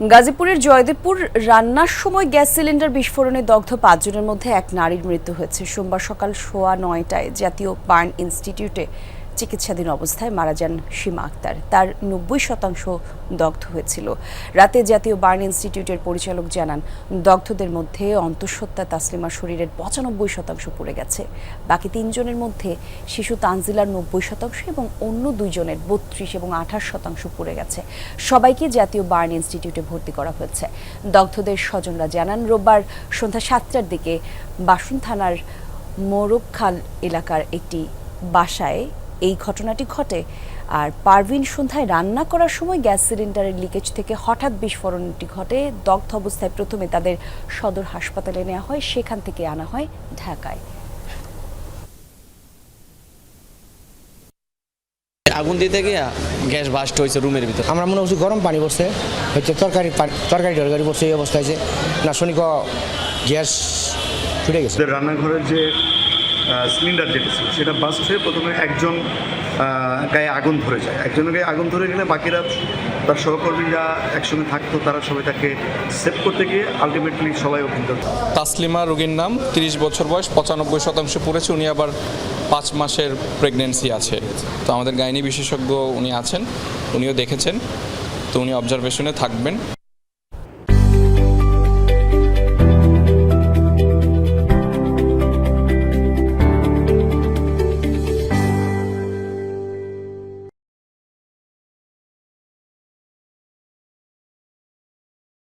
গাজীপুরের জয়দেবপুর রান্নার সময় গ্যাস সিলিন্ডার বিস্ফোরণে দগ্ধ পাঁচজনের মধ্যে এক নারীর মৃত্যু হয়েছে। সোমবার সকাল সোয়া নয়টায় জাতীয় বার্ন ইনস্টিটিউটে চিকিৎসাধীন অবস্থায় মারা যান সীমা আক্তার। তার নব্বই শতাংশ দগ্ধ হয়েছিল। রাতে জাতীয় বার্ন ইনস্টিটিউটের পরিচালক জানান, দগ্ধদের মধ্যে অন্তঃসত্ত্বা তাসলিমার শরীরের পঁচানব্বই শতাংশ পড়ে গেছে। বাকি তিনজনের মধ্যে শিশু তানজিলার নব্বই শতাংশ এবং অন্য দুইজনের বত্রিশ এবং আঠাশ শতাংশ পড়ে গেছে। সবাইকে জাতীয় বার্ন ইনস্টিটিউটে ভর্তি করা হয়েছে। দগ্ধদের স্বজনরা জানান, রোববার সন্ধ্যা সাতটার দিকে বাসন থানার মোরগখাল এলাকার একটি বাসায় এই ঘটনাটি ঘটে। আর পারভিন সন্ধ্যায় রান্না করার সময় গ্যাস সিলিন্ডারের লিকেজ থেকে হঠাৎ বিস্ফোরণটি ঘটে। দগ্ধ অবস্থায় প্রথমে তাদের সদর হাসপাতালে নেওয়া হয় সেখান থেকে আনা হয় ঢাকায়। আগুন দিতে গিয়ে গ্যাস বাস্ট হয়েছে রুমের ভিতর। আমরা মনে করছি গরম পানি পড়ছে হচ্ছে তরকারি তরকারি টরকারি পড়ছে এই অবস্থায় যে না শনিক গ্যাস ছুটে গেছে। রান্নাঘরের যে সিলিন্ডার যেটা ছিল, সেটা বাস্ট হয়ে প্রথমে একজন গায়ে আগুন ধরে যায়। একজনের গায়ে আগুন ধরে গেলে বাকিরা তার সহকর্মীরা একসঙ্গে থাকতো, তারা সবাই তাকে সেভ করতে গিয়ে আলটিমেটলি সবাই অভিজ্ঞ তাসলিমা রোগীর নাম 30 বছর বয়স, পঁচানব্বই শতাংশ পড়েছে, উনি আবার পাঁচ মাসের প্রেগনেন্সি আছে। তো আমাদের গাইনি বিশেষজ্ঞ উনি আছেন, উনিও দেখেছেন, তো উনি অবজারভেশনে থাকবেন।